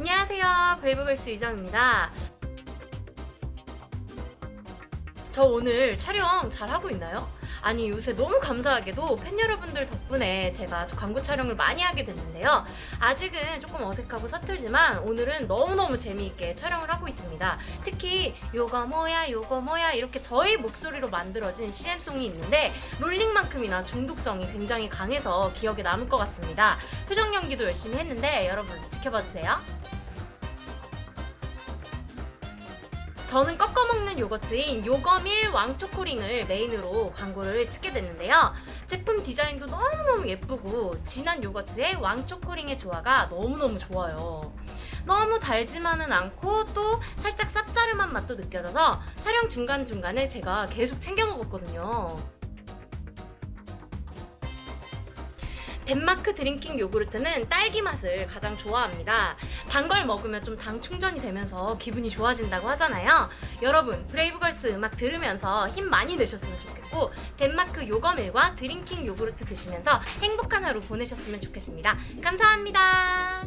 안녕하세요. 브레이브걸스 유정입니다. 저 오늘 촬영 잘하고 있나요? 아니 요새 너무 감사하게도 팬 여러분들 덕분에 제가 광고 촬영을 많이 하게 됐는데요. 아직은 조금 어색하고 서툴지만 오늘은 너무너무 재미있게 촬영을 하고 있습니다. 특히 요거 뭐야 요거 뭐야 이렇게 저희 목소리로 만들어진 CM송이 있는데 롤링만큼이나 중독성이 굉장히 강해서 기억에 남을 것 같습니다. 표정 연기도 열심히 했는데 여러분 지켜봐 주세요. 저는 꺾어 먹는 요거트인 요거밀 왕초코링을 메인으로 광고를 찍게 됐는데요. 제품 디자인도 너무너무 예쁘고 진한 요거트에 왕초코링의 조화가 너무너무 좋아요. 너무 달지만은 않고 또 살짝 쌉싸름한 맛도 느껴져서 촬영 중간중간에 제가 계속 챙겨 먹었거든요. 덴마크 드링킹 요구르트는 딸기 맛을 가장 좋아합니다. 단 걸 먹으면 좀 당 충전이 되면서 기분이 좋아진다고 하잖아요. 여러분, 브레이브걸스 음악 들으면서 힘 많이 내셨으면 좋겠고, 덴마크 요거밀과 드링킹 요구르트 드시면서 행복한 하루 보내셨으면 좋겠습니다. 감사합니다.